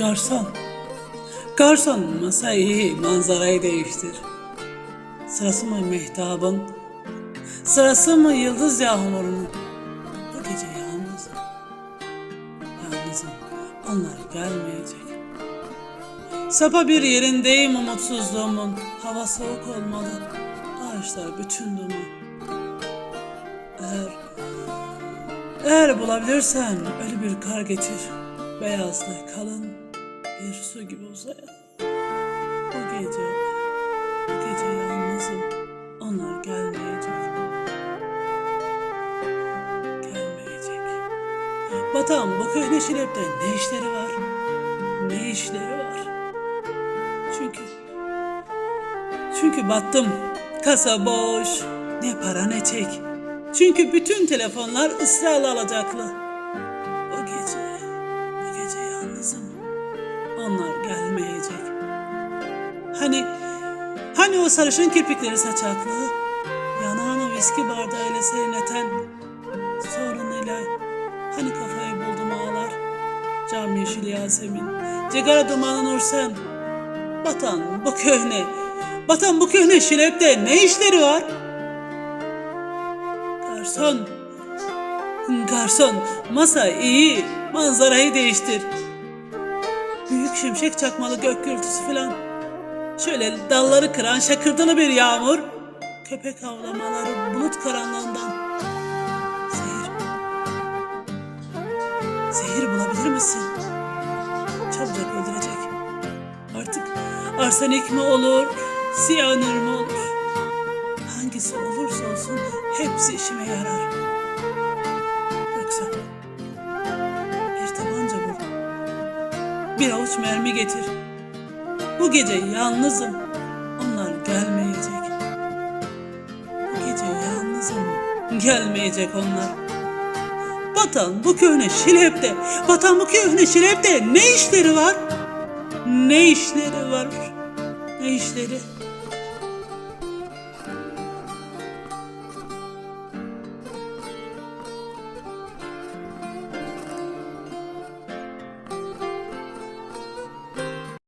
Garson. Garson masayı manzarayı değiştir. Sırası mı mehtabın? Sırası mı yıldız yağmurunun? Bu gece yalnızım. Yalnızım. Onlar gelmeyecek. Sapa bir yerindeyim umutsuzluğumun. Hava soğuk olmalı. Ağaçlar bütün duman. Eğer eğer bulabilirsen ölü bir kar getir. Beyazlı kalın bir su gibi uzayan. Bu gece, bu gece yalnızım. Onlar gelmeyecek. Gelmeyecek. Batam bu köhne şilepte ne işleri var? Ne işleri var? Çünkü çünkü battım. Kasa boş. Ne para ne çek. Çünkü bütün telefonlar ısrarla alacaklı. O gece, bu gece yalnızım. Onlar gelmeyecek. Hani, hani o sarışın kirpikleri saçaklı, yanağını viski bardağıyla serinleten, sorunuyla, hani kafayı buldum ağlar, cam yeşil Yasemin, cigara dumanı Nursen, batan bu köhne, batan bu köhne şilepte ne işleri var? Garson, garson, masa iyi, manzarayı değiştir. Büyük şimşek çakmalı gök gürültüsü filan. Şöyle dalları kıran şakırtılı bir yağmur. Köpek avlamaları bulut karanlığından. Zehir. Zehir bulabilir misin? Çabucak öldürecek. Artık arsenik mi olur, siyanür mü olur? Hangisi olursa olsun hepsi işime yarar. Yoksa Bir avuç mermi getir. Bu gece yalnızım. Onlar gelmeyecek. Bu gece yalnızım. Gelmeyecek onlar. Batan bu köhne şilepte. Batan bu köhne şilepte ne işleri var? Ne işleri var? Ne işleri?